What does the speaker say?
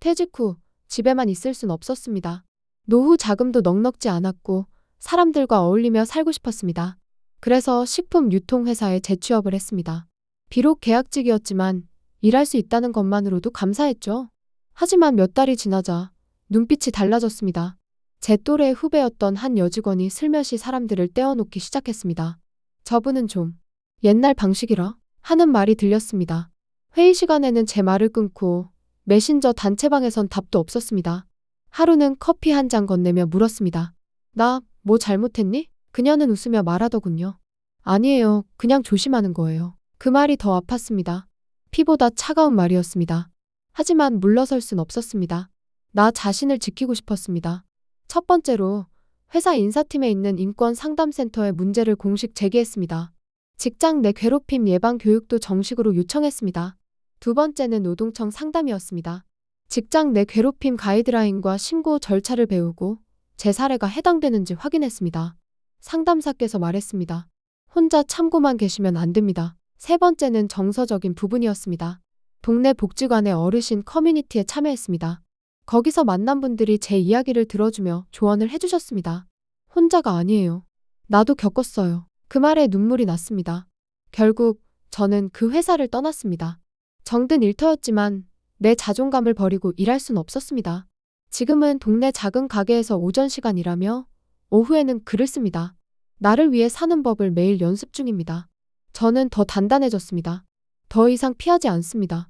퇴직 후 집에만 있을 순 없었습니다. 노후 자금도 넉넉지 않았고 사람들과 어울리며 살고 싶었습니다. 그래서 식품 유통회사에 재취업을 했습니다. 비록 계약직이었지만 일할 수 있다는 것만으로도 감사했죠. 하지만 몇 달이 지나자 눈빛이 달라졌습니다. 제 또래 후배였던 한 여직원이 슬며시 사람들을 떼어놓기 시작했습니다. 저분은 좀 옛날 방식이라 하는 말이 들렸습니다. 회의 시간에는 제 말을 끊고 메신저 단체방에선 답도 없었습니다. 하루는 커피 한 잔 건네며 물었습니다. 나 뭐 잘못했니? 그녀는 웃으며 말하더군요. 아니에요. 그냥 조심하는 거예요. 그 말이 더 아팠습니다. 피보다 차가운 말이었습니다. 하지만 물러설 순 없었습니다. 나 자신을 지키고 싶었습니다. 첫 번째로 회사 인사팀에 있는 인권 상담센터에 문제를 공식 제기했습니다. 직장 내 괴롭힘 예방 교육도 정식으로 요청했습니다. 두 번째는 노동청 상담이었습니다. 직장 내 괴롭힘 가이드라인과 신고 절차를 배우고 제 사례가 해당되는지 확인했습니다. 상담사께서 말했습니다. 혼자 참고만 계시면 안 됩니다. 세 번째는 정서적인 부분이었습니다. 동네 복지관의 어르신 커뮤니티에 참여했습니다. 거기서 만난 분들이 제 이야기를 들어주며 조언을 해주셨습니다. 혼자가 아니에요. 나도 겪었어요. 그 말에 눈물이 났습니다. 결국 저는 그 회사를 떠났습니다. 정든 일터였지만 내 자존감을 버리고 일할 순 없었습니다. 지금은 동네 작은 가게에서 오전 시간 일하며 오후에는 글을 씁니다. 나를 위해 사는 법을 매일 연습 중입니다. 저는 더 단단해졌습니다. 더 이상 피하지 않습니다.